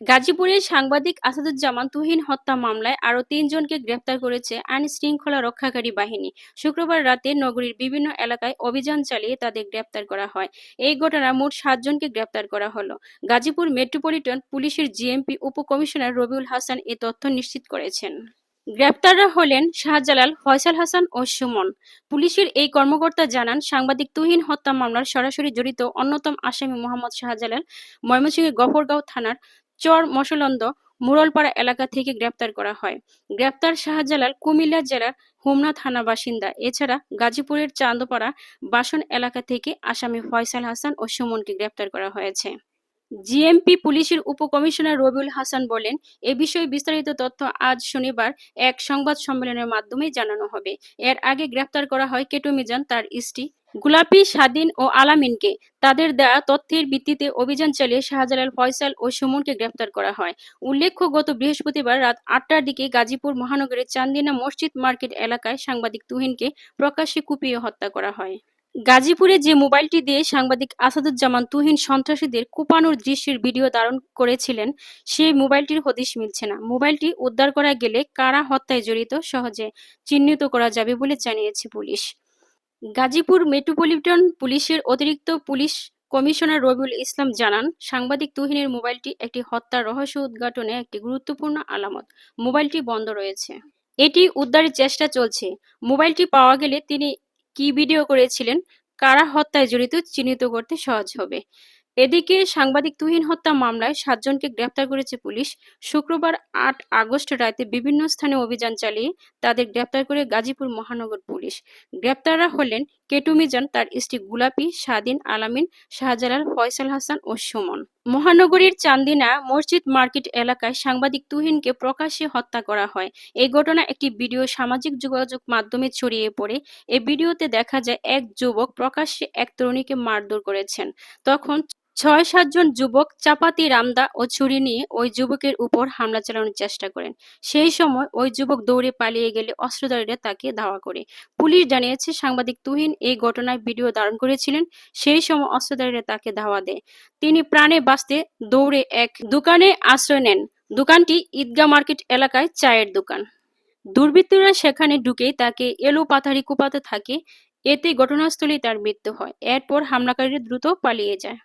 গাজীপুরের সাংবাদিক আসাদুজ্জামান তুহিন হত্যা মামলায় আরও তিনজনকে গ্রেপ্তার করেছে আইন শৃঙ্খলা রক্ষাকারী বাহিনী। শুক্রবার রাতে নগরীর বিভিন্ন এলাকায় অভিযান চালিয়ে তাদের গ্রেপ্তার করা হয়। এই ঘটনায় মোট সাতজনকে গ্রেপ্তার করা হলো। গাজীপুর মেট্রোপলিটন পুলিশের জিএমপি উপকমিশনার রবিউল হাসান এ তথ্য নিশ্চিত করেছেন। গ্রেপ্তাররা হলেন শাহজালাল, ফয়সাল হাসান ও সুমন। পুলিশের এই কর্মকর্তা জানান, সাংবাদিক তুহিন হত্যা মামলার সরাসরি জড়িত অন্যতম আসামি মোহাম্মদ শাহজালাল ময়মনসিংহের গফরগাঁও থানার চর মশলন্দ মুরলপাড়া এলাকা থেকে গ্রেপ্তার করা হয়। গ্রেপ্তার শাহজালাল কুমিল্লা জেলার হোমনা থানা বাসিন্দা। এছাড়া গাজীপুরের চান্দপাড়া বাসন এলাকা থেকে আসামি ফয়সাল হাসান ও সুমনকে গ্রেপ্তার করা হয়েছে। জিএমপি পুলিশের উপকমিশনার রবিউল হাসান বলেন, এ বিষয়ে বিস্তারিত তথ্য আজ শনিবার এক সংবাদ সম্মেলনের মাধ্যমে জানানো হবে। এর আগে গ্রেপ্তার করা হয় কেটু মিজান তার স্ত্রী গুলাপি, স্বাধীন ও আলামিনকে তাদের দেয়া তথ্যের ভিত্তিতে অভিযান চালিয়ে শাহজালাল, ফয়সাল ও সুমনকে গ্রেপ্তার করা হয়। উল্লেখ্য, গত বৃহস্পতিবার রাত আটটার দিকে গাজীপুর মহানগরের চান্দিনা মসজিদ মার্কেট এলাকায় সাংবাদিক তুহিনকে প্রকাশ্যে কুপিয়ে হত্যা করা হয়। গাজীপুরে যে মোবাইলটি দিয়ে সাংবাদিক আসাদুজ্জামান তুহিন সন্ত্রাসীদের কুপানোর দৃশ্যের ভিডিও ধারণ করেছিলেন, সেই মোবাইলটির হদিশ মিলছে না। মোবাইলটি উদ্ধার করা গেলে কারা হত্যায় জড়িত সহজে চিহ্নিত করা যাবে বলে জানিয়েছে পুলিশ। গাজীপুর মেট্রোপলিটন পুলিশের অতিরিক্ত পুলিশ কমিশনার রবিউল ইসলাম জানান, সাংবাদিক তুহিনের মোবাইলটি একটি হত্যার রহস্য উদ্ঘাটনে একটি গুরুত্বপূর্ণ আলামত। মোবাইলটি বন্ধ রয়েছে। এটি উদ্ধারের চেষ্টা চলছে। মোবাইলটি পাওয়া গেলে তিনি কি ভিডিও করেছিলেন, কারা হত্যায় জড়িত, চিহ্নিত করতে সহজ হবে। এদিকে সাংবাদিক তুহিন হত্যা মামলায় সাতজনকে গ্রেপ্তার করেছে পুলিশ। শুক্রবার আট আগস্ট রাতে বিভিন্ন স্থানে অভিযান চালিয়ে তাদের গ্রেপ্তার করে গাজীপুর মহানগর পুলিশ। গ্রেপ্তাররা হলেন কেটু মিজান তার স্ত্রী গুলাপি, স্বাধীন, আলামিন, শাহজালাল, ফয়সাল হাসান ও সুমন। মহানগরীর চান্দিনা মসজিদ মার্কেট এলাকায় সাংবাদিক তুহিনকে প্রকাশ্যে হত্যা করা হয়। এই ঘটনা একটি ভিডিও সামাজিক যোগাযোগ মাধ্যমে ছড়িয়ে পড়ে। এই ভিডিওতে দেখা যায়, এক যুবক প্রকাশ্যে এক তরুণীকে মারধর করেছেন। তখন ছয় সাতজন যুবক চাপাতি, রামদা ও ছুরি নিয়ে ওই যুবকের উপর হামলা চালানোর চেষ্টা করেন। সেই সময় ওই যুবক দৌড়ে পালিয়ে গেলে অস্ত্রধারীরা তাকে ধাওয়া করে। পুলিশ জানিয়েছে, সাংবাদিক তুহিন এই ঘটনায় ভিডিও ধারণ করেছিলেন, সেই সময় অস্ত্রধারীরা তাকে ধাওয়া দেয়। তিনি প্রাণে বাঁচতে দৌড়ে এক দোকানে আশ্রয় নেন। দোকানটি ঈদগাহ মার্কেট এলাকায় চায়ের দোকান। দুর্বৃত্তরা সেখানে ঢুকে তাকে এলো পাথারি কুপাতে থাকে। এতে ঘটনাস্থলেই তার মৃত্যু হয়। এরপর হামলাকারীরা দ্রুত পালিয়ে যায়।